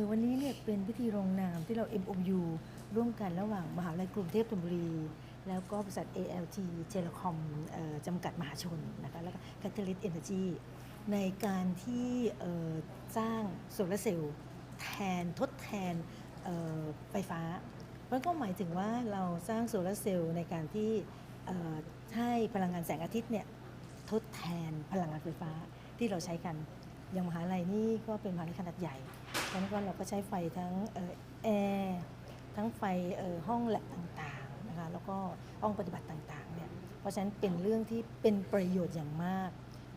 อวันนี้เนี่ยเป็นพิธีลงนามที่เรา MOU ร่วมกันระหว่างมหาวิทยาลัยกรุงเทพธนบุรี แล้วก็บริษัท ALT Telecom เอ่อจำกัดมหาชนนะคะแล้วก็ Catalyst Energy ในการที่สร้างโซลาร์เซลล์แทนทดแทนไฟฟ้ามันก็หมายถึงว่าเราสร้างโซลาร์เซลล์ในการที่ให้พลังงานแสงอาทิตย์เนี่ยทดแทนพลังงานไฟฟ้าที่เราใช้กัน อย่างมหาลัยนี่ก็เป็นมหาลัยขนาดใหญ่ นั้นก็เราก็ใช้ไฟทั้งออแอร์ทั้งไฟออห้องแลบต่างๆนะคะแล้วก็ห้องปฏิบัติต่างๆเนี่ยเพราะฉะนั้นเป็นเรื่องที่เป็นประโยชน์อย่างมาก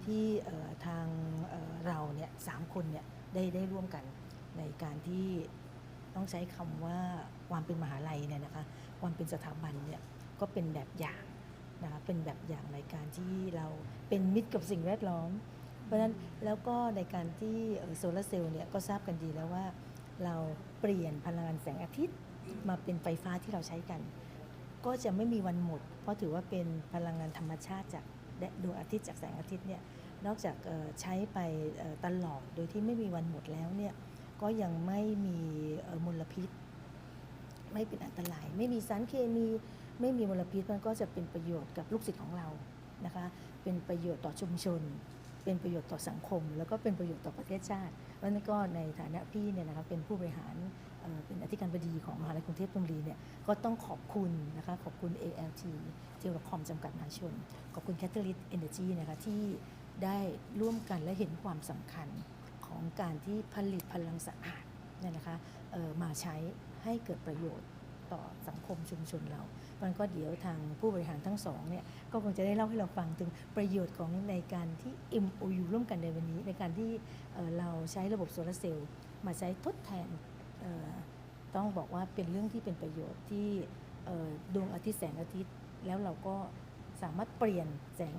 ที่ออทางเออเราเนี่ยสามคนเนี่ยได้ได้ร่วมกันในการที่ต้องใช้คำว่าความเป็นมหาลัยเนี่ยนะคะความเป็นสถาบันเนี่ยก็เป็นแบบอย่างนะคะเป็นแบบอย่างในการที่เราเป็นมิตรกับสิ่งแวดล้อม เพราะฉะนั้นแล้วก็ในการที่โซลาร์เซลล์เนี่ยก็ทราบกันดีแล้วว่า เราเปลี่ยนพลังงานแสงอาทิตย์มาเป็นไฟฟ้าที่เราใช้กัน ก็จะไม่มีวันหมด เพราะถือว่าเป็นพลังงานธรรมชาติจากดวงอาทิตย์จากแสงอาทิตย์เนี่ยนอกจากใช้ไปตลอดโดยที่ไม่มีวันหมดแล้วเนี่ยก็ยังไม่มีมลพิษ ไม่เป็นอันตราย ไม่มีสารเคมีไม่มีมลพิษมันก็จะเป็นประโยชน์กับลูกศิษย์ของเรานะคะเป็นประโยชน์ต่อชุมชน เป็นประโยชน์ต่อสังคม แล้วก็เป็นประโยชน์ต่อประเทศชาติเพราะฉะนั้นก็ในฐานะพี่เนี่ยนะคะเป็นผู้บริหารเป็นอธิการบดีของมหาลัยกรุงเทพธนบุรีเนี่ยก็ต้องขอบคุณนะคะขอบคุณ ALT เทเลคอมจำกัดมหาชน ขอบคุณ Catalyst Energy นะคะที่ได้ร่วมกันและเห็นความสำคัญของการที่ผลิตพลังสะอาดเนี่ยนะคะมาใช้ให้เกิดประโยชน์ ต่อสังคมชุมชนเรามันก็เดี๋ยวทางผู้บริหารทั้งสองเนี่ยก็คงจะได้เล่าให้เราฟังถึงประโยชน์ของในการที่ MOU ร่วมกันในวันนี้ ในการที่เราใช้ระบบโซลาร์เซลล์มาใช้ทดแทนต้องบอกว่าเป็นเรื่องที่เป็นประโยชน์ที่ดวงอาทิตย์แสงอาทิตย์ แล้วเราก็สามารถเปลี่ยนแสง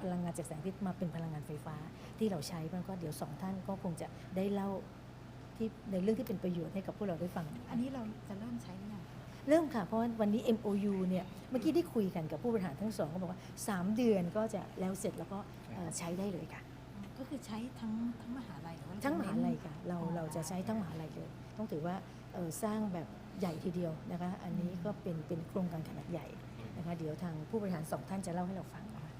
พลังงานจากแสงอาทิตย์มาเป็นพลังงานไฟฟ้าที่เราใช้มันก็เดี๋ยวสองท่านก็คงจะได้เล่าที่ในเรื่องที่เป็นประโยชน์ให้กับพวกเราได้ฟัง อันนี้เราจะเริ่มใช้หรือยัง เริ่มค่ะ เพราะว่าวันนี้ MOU เนี่ยเมื่อกี้ได้คุยกันกับผู้บริหารทั้งสองก็บอกว่า 3 เดือนก็จะแล้วเสร็จแล้วก็เอ่อใช้ได้เลยค่ะ ก็คือใช้ทั้งทั้งมหาลัยหรือว่าทั้งมหาลัยค่ะเราอ๋อเราจะใช้ทั้งมหาลัยเลย ต้องถือว่าเอ่อสร้างแบบใหญ่ทีเดียวนะคะ อันนี้ก็เป็นเป็นโครงการขนาดใหญ่นะคะ เดี๋ยวทางผู้บริหารสองท่านจะเล่าให้เราฟังนะคะ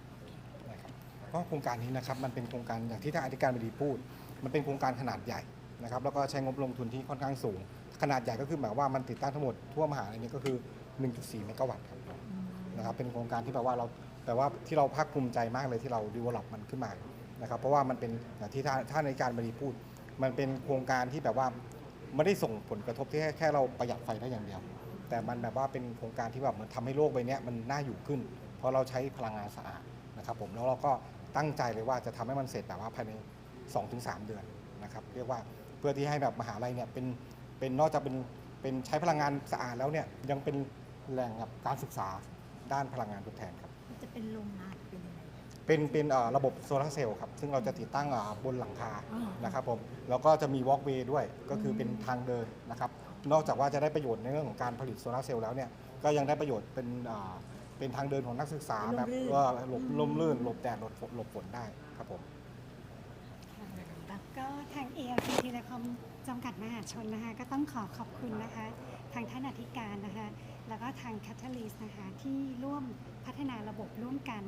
นะครับก็โครงการนี้นะครับมันเป็นโครงการอย่างที่ทางอธิการบดีพูด มันเป็นโครงการขนาดใหญ่นะครับแล้วก็ใช้งบลงทุนที่ค่อนข้างสูง ขนาดใหญ่ก็คือหมายว่ามันติดตั้งทั้งหมดทั่วมหาลัยนี้ก็คือ 1.4 เมกะวัตต์ครับนะครับเป็นโครงการที่แบบว่าเราแปลว่าที่เราภาคภูมิใจมากเลยที่เราดีวลลอปมันขึ้นมานะครับเพราะว่ามันเป็นอย่างที่ท่านท่านการบดีพูด มันเป็นโครงการที่แบบว่าไม่ได้ส่งผลกระทบที่แค่แค่เราประหยัดไฟได้อย่างเดียว แต่มันแบบว่าเป็นโครงการที่แบบมันทำให้โลกใบนี้มันน่าอยู่ขึ้น เพราะเราใช้พลังงานสะอาดนะครับผมแล้วเราก็ตั้งใจเลยว่าจะทำให้มันเสร็จแบบว่าภายใน 2-3 เดือนนะครับเรียกว่าเพื่อที่ให้แบบมหาลัยเนี่ยเป็น เป็นนอกจากเป็นเป็นใช้พลังงานสะอาดแล้วเนี่ยยังเป็นแหล่งแบบการศึกษาด้านพลังงานทดแทนครับมันจะเป็นโรงงานเป็นยังไงคะเป็นเป็นเอ่อระบบโซลาร์เซลล์ครับ ซึ่งเราจะติดตั้งอ่าบนหลังคาอ๋อ นะครับผมแล้วก็จะมีวอล์กเวย์ด้วยก็คือเป็นทางเดินนะครับ นอกจากว่าจะได้ประโยชน์ในเรื่องของการผลิตโซลาร์เซลล์แล้วเนี่ยก็ยังได้ประโยชน์เป็นอ่าเป็นทางเดินของนักศึกษาลมแบบลื่น ว่าหลบลมลื่นหลบแดดหลบฝนหลบฝนได้ครับผม ก็ทาง ALT Telecom จำกัดมหาชนนะคะก็ต้องขอขอบคุณนะคะทางท่านอธิการนะคะแล้วก็ทาง Catalyst นะคะที่ร่วมพัฒนาระบบร่วมกัน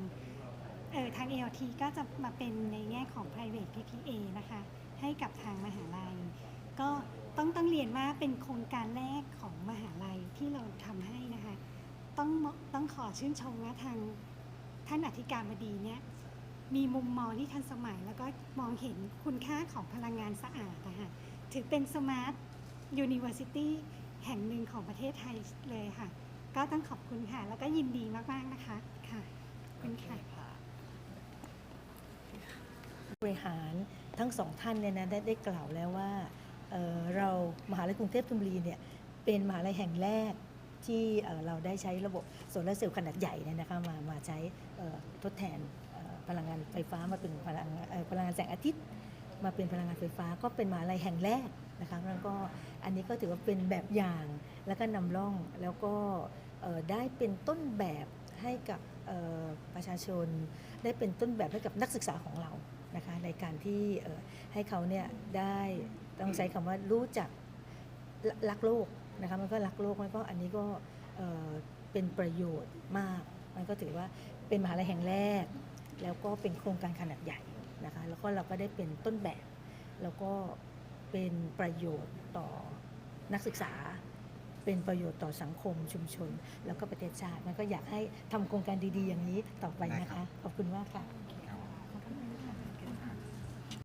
เออทาง ALT ก็จะมาเป็นในแง่ของ private PPA นะคะให้กับทางมหาลัย ก็ต้องต้องเรียนว่าเป็นโครงการแรกของมหาลัยที่เราทำให้นะคะต้องต้องขอชื่นชมว่าทางท่านอธิการบดีเนี่ย มีมุมมองที่ทันสมัย แล้วก็มองเห็นคุณค่าของพลังงานสะอาดนะคะถือเป็นสมาร์ทยูนิเวอร์ซิตี้แห่งหนึ่งของประเทศไทยเลยค่ะ ก็ต้องขอบคุณค่ะ แล้วก็ยินดีมาก ๆ นะคะค่ะขอบคุณค่ะบริหารทั้งสองท่านเนี่ยนะได้ได้กล่าวแล้วว่าเเรามหาลัยกรุงเทพธนบุรีเนี่ยเป็นมหาลัยแห่งแรกที่เเราได้ใช้ระบบโซลาร์เซลล์ขนาดใหญ่เนี่ยนะคะมามาใช้ทดแทน พลังงานไฟฟ้ามาเป็นพลังพลังงานแสงอาทิตย์ มาเป็นพลังงานไฟฟ้าก็เป็นมหาลัยแห่งแรกนะคะแล้วก็อันนี้ก็ถือว่าเป็นแบบอย่างแล้วก็นำร่องแล้วก็ได้เป็นต้นแบบให้กับประชาชน ได้เป็นต้นแบบให้กับนักศึกษาของเรานะคะในการที่ให้เขาเนี่ยได้ต้องใช้คำว่ารู้จักรักโลกนะคะมันก็รักโลกมันก็อันนี้ก็เอ่อเป็นประโยชน์มาก มันก็ถือว่าเป็นมหาลัยแห่งแรก แล้วก็เป็นโครงการขนาดใหญ่นะคะแล้วก็เราก็ได้เป็นต้นแบบ แล้วก็เป็นประโยชน์ต่อนักศึกษา เป็นประโยชน์ต่อสังคมชุมชน แล้วก็ประเทศชาติมันก็อยากให้ทำโครงการดีๆอย่างนี้ต่อไปนะคะ ขอบคุณมากค่ะ